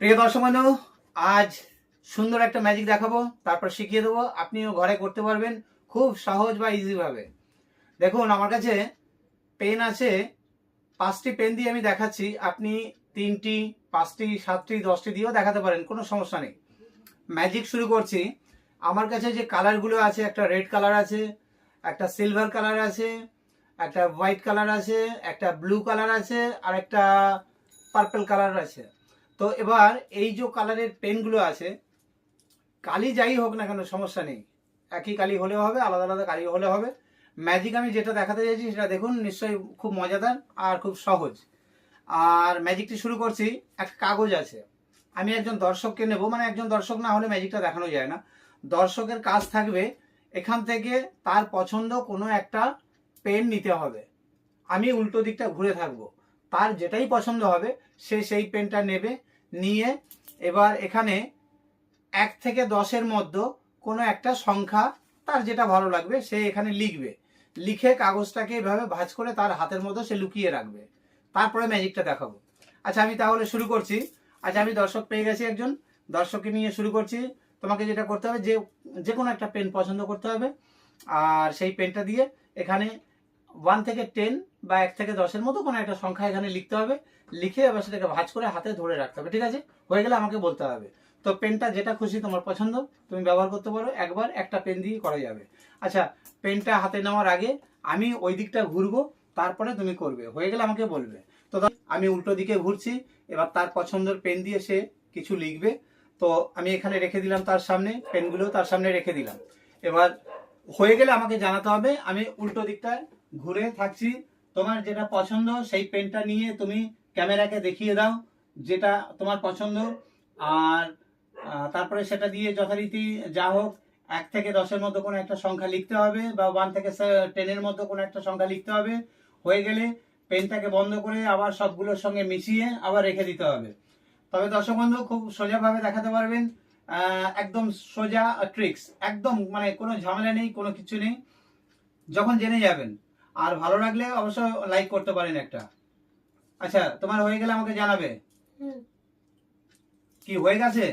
প্রিয় দর্শক বন্ধু, আজ সুন্দর একটা ম্যাজিক দেখাবো, তারপর শিখিয়ে দেবো, আপনিও ঘরে করতে পারবেন খুব সহজ বা ইজি ভাবে। দেখুন, আমার কাছে পেন আছে, পাঁচটি পেন দিয়ে আমি দেখাচ্ছি, আপনি তিনটি, পাঁচটি, সাতটি, দশটি দিয়েও দেখাতে পারেন, কোনো সমস্যা নেই। ম্যাজিক শুরু করছি, আমার কাছে যে কালারগুলো আছে, একটা রেড কালার আছে, একটা সিলভার কালার আছে, একটা হোয়াইট কালার আছে, একটা ব্লু কালার আছে, আর একটা পার্পল কালার আছে। তো এবার এই যে কালারের পেনগুলো আছে, কালি যাই হোক না কেন, সমস্যা নেই। একই কালি হলেও হবে, আলাদা আলাদা কালি হলে হবে। ম্যাজিক আমি যেটা দেখাতে চাইছি সেটা দেখুন, নিশ্চয়ই খুব মজাদার আর খুব সহজ। আর ম্যাজিকটি শুরু করছি একটা কাগজ আছে। আমি একজন দর্শককে নেব মানে একজন দর্শক না হলে ম্যাজিকটা দেখানো যায় না। দর্শকের কাজ থাকবে, এখান থেকে তার পছন্দ কোনো একটা পেন নিতে হবে। আমি উল্টো দিকটা ঘুরে থাকব। তার যেটাই পছন্দ হবে, সে সেই পেনটা নেবে নিয়ে এবার এখানে এক থেকে দশের মধ্যে কোনো একটা সংখ্যা তার যেটা ভালো লাগবে সে এখানে লিখবে। লিখে কাগজটাকে এভাবে ভাঁজ করে তার হাতের মধ্যে সে লুকিয়ে রাখবে। তারপরে ম্যাজিকটা দেখাবো। আচ্ছা আমি তাহলে শুরু করছি। আচ্ছা আমি দর্শক পেয়ে গেছি একজন। দর্শককে নিয়ে শুরু করছি। তোমাকে যেটা করতে হবে, যে যে কোনো একটা পেন পছন্দ করতে হবে। আর সেই পেনটা দিয়ে এখানে ওয়ান থেকে টেন বা এক থেকে দশের মতো কোনো একটা সংখ্যা এখানে লিখতে হবে। লিখে এবার সেটাকে ভাঁজ করে হাতে ধরে রাখতে হবে, ঠিক আছে? হয়ে গেলে আমাকে বলতে হবে। তো পেনটা যেটা খুশি তোমার পছন্দ, তুমি ব্যবহার করতে পারো। একবার একটা পেন দিয়ে করা যাবে। আচ্ছা পেনটা হাতে নেওয়ার আগে আমি ওই দিকটা ঘুরবো, তারপরে তুমি করবে। হয়ে গেলে আমাকে বলবে। তো আমি উল্টো দিকে ঘুরছি, এবার তার পছন্দের পেন দিয়ে সে কিছু লিখবে। তো আমি এখানে রেখে দিলাম তার সামনে পেনগুলো তার সামনে রেখে দিলাম। এবার হয়ে গেলে আমাকে জানাতে হবে, আমি উল্টো দিকটায় ঘুরে থাকছি তোমার যেটা পছন্দ, সেই পেনটা নিয়ে তুমি ক্যামেরাকে দেখিয়ে দাও, যেটা তোমার পছন্দ। আর তারপরে সেটা দিয়ে যথারীতি যা হোক, এক থেকে দশের মধ্যে কোনো একটা সংখ্যা লিখতে হবে বা ওয়ান থেকে টেনের মধ্যে কোনো একটা সংখ্যা লিখতে হবে। হয়ে গেলে পেনটাকে বন্ধ করে আবার সবগুলোর সঙ্গে মিশিয়ে আবার রেখে দিতে হবে। তবে দর্শক বন্ধু, খুব সোজাভাবে দেখাতে পারবেন একদম সোজা ট্রিক্স একদম মানে কোনো ঝামেলা নেই, কোনো কিছু নেই। যখন জেনে যাবেন। আর ভালো লাগলে অবশ্য লাইক করতে পারেন একটা। আচ্ছা তোমার হয়ে গেলে আমাকে জানাবে? কি হয়ে গেছে?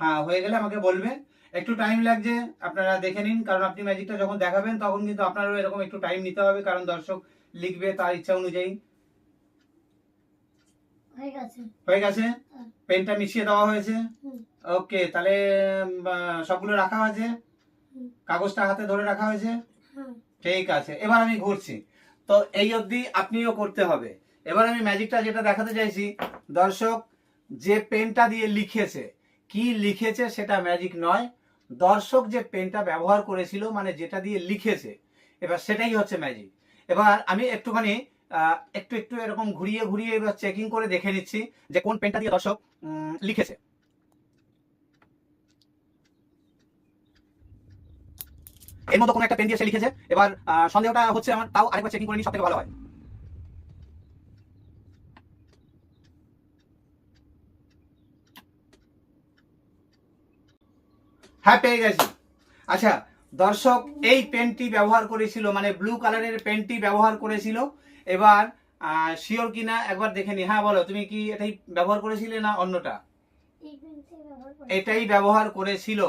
হ্যাঁ হয়ে গেলে আমাকে বলবে। একটু টাইম লাগছে আপনারা দেখে নিন কারণ আপনি ম্যাজিকটা যখন দেখাবেন তখন কিন্তু আপনারও এরকম একটু টাইম নিতে হবে কারণ দর্শক লিখবে তার ইচ্ছা অনুযায়ী। হয়ে গেছে। গেছে? হ্যাঁ। পেনটা মিশিয়ে দেওয়া হয়েছে? ওকে তাহলে সবগুলো রাখা আছে হুম। কাগজটা হাতে ধরে রাখা হয়েছে? হ্যাঁ। ঠিক আছে, এবার আমি ঘুরছি। তো এই অবধি আপনিও করতে হবে। এবার আমি ম্যাজিকটা যেটা দেখাতে চাইছি, দর্শক, যে পেনটা দিয়ে লিখেছে, কি লিখেছে সেটা ম্যাজিক নয়। দর্শক যে পেনটা ব্যবহার করেছিল মানে যেটা দিয়ে লিখেছে, এবার সেটাই হচ্ছে ম্যাজিক এবার আমি একটুখানি একটু একটু এরকম ঘুরিয়ে ঘুরিয়ে এবার চেকিং করে দেখে নিচ্ছি যে কোন পেনটা দিয়ে দর্শক লিখেছে। এর মতো কোনো একটা পেন দিয়ে সে লিখেছে। এবার সন্দেহটা হচ্ছে আমার, তাও আরেকবার চেকিং করে নিই সব থেকে ভালো হয়। হ্যাঁ পেয়ে গেছি। আচ্ছা দর্শক, এই পেনটি ব্যবহার করেছিল মানে ব্লু কালারের পেনটি ব্যবহার করেছিল। এবার শিওর কিনা একবার দেখে নি হ্যাঁ বলো, তুমি কি এটাই ব্যবহার করেছিলে না অন্যটা? এটাই ব্যবহার করেছিল।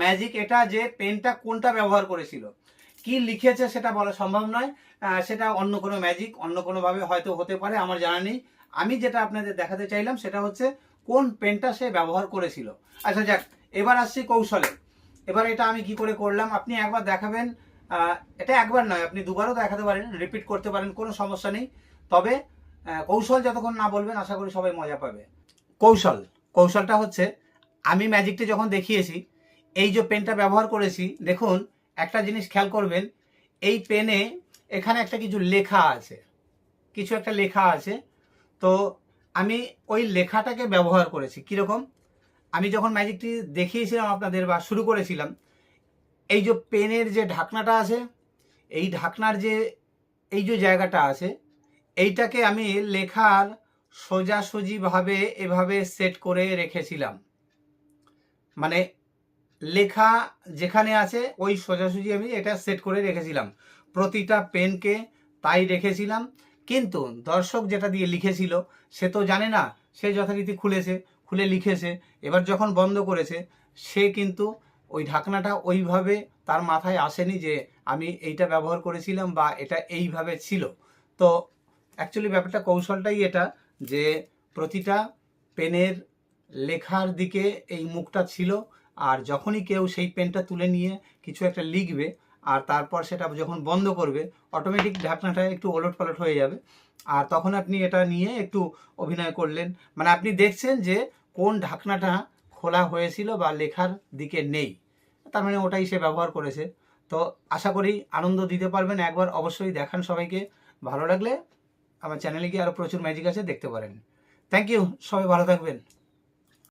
ম্যাজিক এটা যে পেনটা কোনটা ব্যবহার করেছিল? কি লিখেছে সেটা বলা সম্ভব নয়। সেটা অন্য কোনো ম্যাজিক অন্য কোনো ভাবে হয়তো হতে পারে, আমার জানা নেই। আমি যেটা আপনাদের দেখাতে চাইলাম সেটা হচ্ছে কোন পেনটা সে ব্যবহার করেছিল। আচ্ছা যাক, এবার আসছি কৌশলে। এবার এটা আমি কি করে করলাম? আপনি একবার দেখাবেন। এটা একবার নয়, আপনি দুবারও দেখাতে পারেন রিপিট করতে পারেন, কোনো সমস্যা নেই। তবে কৌশল যতক্ষণ না বলবেন, আশা করি সবাই মজা পাবে। কৌশল। কৌশলটা হচ্ছে, আমি ম্যাজিকটি যখন দেখিয়েছি, এই যে পেনটা ব্যবহার করেছি, দেখুন, একটা জিনিস খেয়াল করবেন, এই পেনে এখানে একটা কিছু লেখা আছে, কিছু একটা লেখা আছে, তো আমি ওই লেখাটাকে ব্যবহার করেছি, কীরকম? আমি যখন ম্যাজিকটি দেখিয়েছিলাম আপনাদের বা শুরু করেছিলাম, এই যে পেনের যে ঢাকনাটা আছে, এই ঢাকনার যে, এই যে জায়গাটা আছে, এইটাকে আমি লেখার সোজাসুজিভাবে এভাবে সেট করে রেখেছিলাম। মানে লেখা যেখানে আছে, ওই সোজাসুজি আমি এটা সেট করে রেখেছিলাম। প্রতিটা পেনকে তাই রেখেছিলাম। কিন্তু দর্শক যেটা দিয়ে লিখেছিল, সে তো জানে না, সে যথারীতি খুলেছে, খুলে লিখেছে, এবার যখন বন্ধ করেছে, সে কিন্তু ওই ঢাকনাটা ওইভাবে তার মাথায় আসেনি যে আমি এইটা ব্যবহার করেছিলাম বা এটা এইভাবে ছিল। তো অ্যাকচুয়ালি ব্যাপারটা কৌশলটাই এটা যে প্রতিটা পেনের লেখার দিকে এই মুখটা ছিল, আর যখনই কেউ সেই পেনটা তুলে নিয়ে কিছু একটা লিখবে, আর তারপর সেটা যখন বন্ধ করবে অটোমেটিক ঢাকনাটা একটু ওলট পালট হয়ে যাবে। আর তখন আপনি এটা নিয়ে একটু অভিনয় করলেন। মানে আপনি দেখছেন যে কোন ঢাকনাটা খোলা হয়েছিল বা লেখার দিকে নেই। তার মানে ওটাই সে ব্যবহার করেছে। তো আশা করি আনন্দ দিতে পারবেন। একবার অবশ্যই দেখান সবাইকে। ভালো লাগলে আমার চ্যানেলে গিয়ে আরও প্রচুর ম্যাজিক আছে দেখতে পারেন। থ্যাংক ইউ সবাই ভালো থাকবেন।